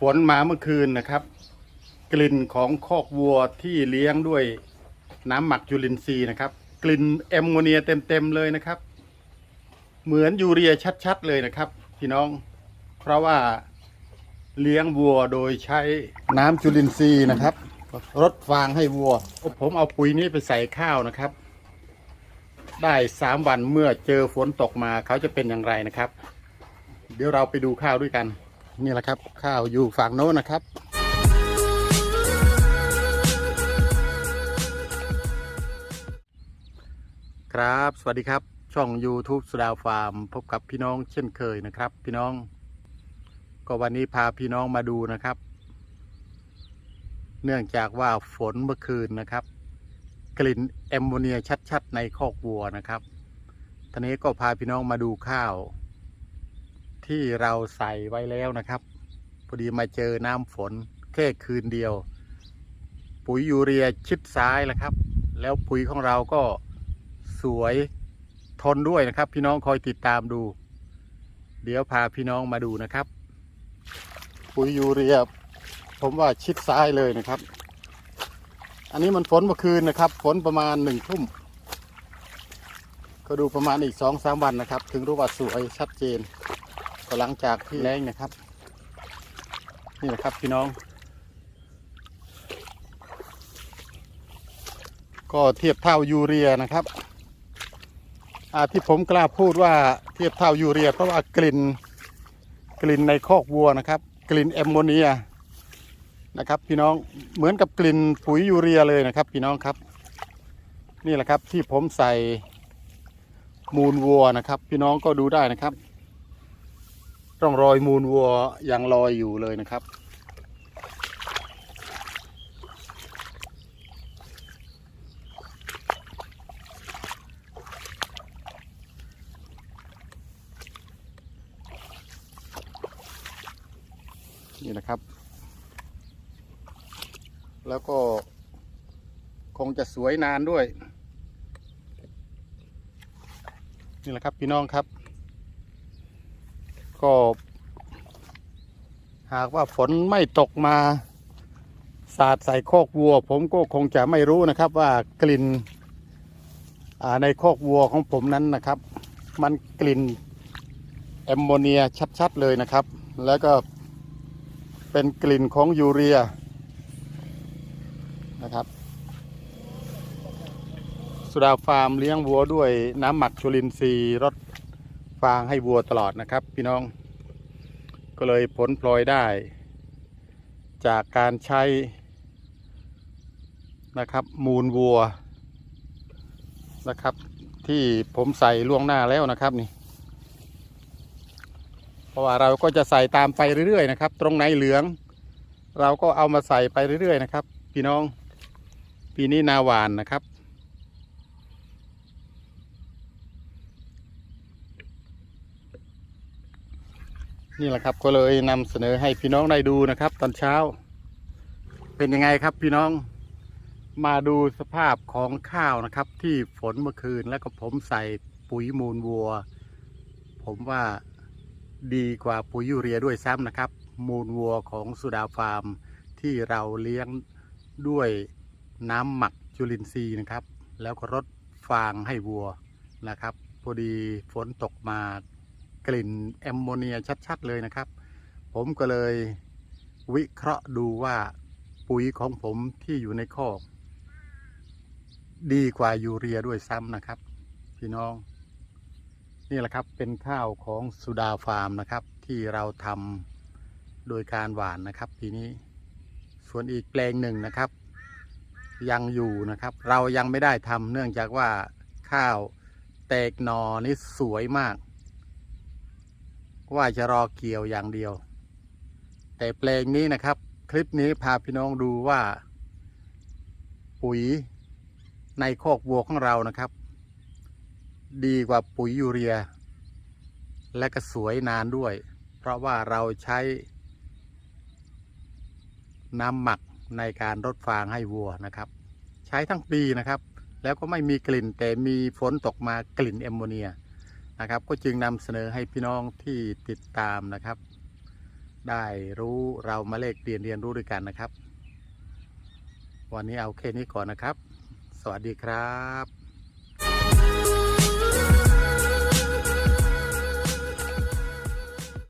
ฝนมาเมื่อคืนนะครับ กลิ่นของคอกวัวที่เลี้ยงด้วยน้ำหมักจุลินทรีย์นะครับ กลิ่นแอมโมเนียเต็มๆเลยนะครับ เหมือนยูเรียชัดๆเลยนะครับพี่น้อง เพราะว่าเลี้ยงวัวโดยใช้น้ำจุลินทรีย์นะครับรดฟางให้วัว ผมเอาปุ๋ยนี้ไปใส่ข้าวนะครับ ได้สามวันเมื่อเจอฝนตกมาเขาจะเป็นอย่างไรนะครับ เดี๋ยวเราไปดูข้าวด้วยกัน นี่แหละครับ ข้าวอยู่ฝั่งโน้นนะครับ ครับ สวัสดีครับ ช่อง YouTube สุดาวฟาร์ม พบกับพี่น้องเช่นเคยนะครับ พี่น้อง ก็วันนี้พาพี่น้องมาดูนะครับ เนื่องจากว่าฝนเมื่อคืนนะครับ กลิ่นแอมโมเนียชัด ๆ ในคอกวัวนะครับทีนี้ก็พาพี่น้องมาดูข้าว ที่เราใส่ไว้แล้วนะครับพอดีมาเจอน้ำฝนแค่คืนเดียว ปุ๋ยยูเรียชิดซ้ายแล้วครับ แล้วปุ๋ยของเราก็สวยทนด้วยนะครับ พี่น้องคอยติดตามดู เดี๋ยวพาพี่น้องมาดูนะครับ ปุ๋ยยูเรียผมว่าชิดซ้ายเลยนะครับ อันนี้มันฝนเมื่อคืนนะครับ ฝนประมาณหนึ่งทุ่มก็ดูประมาณอีกสองสามวันนะครับ ถึงรู้ว่าสวยชัดเจน ก็หลังจากที่แรงนะครับ นี่นะครับพี่น้อง ก็เทียบเท่ายูเรียนะครับที่ผมกล้าพูดว่าเทียบเท่ายูเรียเพราะว่ากลิ่นกลิ่นในคอกวัวนะครับ กลิ่นแอมโมเนียนะครับ พี่น้องเหมือนกับกลิ่นปุ๋ยยูเรียเลยนะครับ พี่น้องครับ นี่แหละครับที่ผมใส่มูลวัวนะครับ พี่น้องก็ดูได้นะครับ ร่องรอยมูลวัวยังลอยอยู่เลยนะครับ นี่นะครับ แล้วก็คงจะสวยนานด้วย นี่แหละครับพี่น้องครับ ก็ หากว่าฝนไม่ตกมา สาดใส่โคกวัว ผมก็คงจะไม่รู้นะครับว่ากลิ่นในโคกวัวของผมนั้นนะครับ มันกลิ่นแอมโมเนียชัดๆเลยนะครับ แล้วก็เป็นกลิ่นของยูเรียนะครับสุดาฟาร์มเลี้ยงวัวด้วยน้ำหมักจุลินทรีย์รด ฟางให้วัวตลอดนะครับ พี่น้อง ก็เลยผลพลอยได้ จากการใช้นะครับมูลวัวนะครับ ที่ผมใส่ล่วงหน้าแล้วนะครับนี่ เพราะว่าเราก็จะใส่ตามไปเรื่อยๆนะครับ ตรงไหนเหลือง เราก็เอามาใส่ไปเรื่อยๆนะครับ พี่น้องปีนี้นาหวานนะครับ นี่แหละครับก็เลยนำเสนอให้พี่น้องได้ดูนะครับ ตอนเช้า เป็นยังไงครับพี่น้องมาดูสภาพของข้าวนะครับ ที่ฝนเมื่อคืนแล้วก็ผมใส่ปุ๋ยมูลวัว ผมว่าดีกว่าปุ๋ยยูเรียด้วยซ้ำนะครับ มูลวัวของสุดาฟาร์ม ที่เราเลี้ยงด้วยน้ำหมักจุลินทรีย์นะครับ แล้วก็รดฟางให้วัวนะครับพอดีฝนตกมา กลิ่นแอมโมเนียชัดๆเลยนะครับ ผมก็เลยวิเคราะห์ดูว่าปุ๋ยของผมที่อยู่ในคอก ดีกว่ายูเรียด้วยซ้ำนะครับ พี่น้อง นี่แหละครับเป็นข้าวของสุดาฟาร์มนะครับ ที่เราทำโดยการหว่านนะครับปีนี้ ส่วนอีกแปลงหนึ่งนะครับ ยังอยู่นะครับ เรายังไม่ได้ทำเนื่องจากว่าข้าวแตกหนอนี่สวยมาก ว่าจะรอเกี่ยวอย่างเดียว แต่แปลงนี้นะครับ คลิปนี้พาพี่น้องดูว่า ปุ๋ยในคอกวัวของเรานะครับ ดีกว่าปุ๋ยยูเรีย และก็สวยนานด้วย เพราะว่าเราใช้ น้ำหมักในการรดฟางให้วัวนะครับ ใช้ทั้งปีนะครับ แล้วก็ไม่มีกลิ่นแต่มีฝนตกมากลิ่นแอมโมเนีย นะครับ ก็จึงนำเสนอให้พี่น้องที่ติดตามนะครับ ได้รู้เรามาเลขเรียนเรียนรู้ด้วยกันนะครับ วันนี้เอาแค่นี้ก่อนนะครับ สวัสดีครับ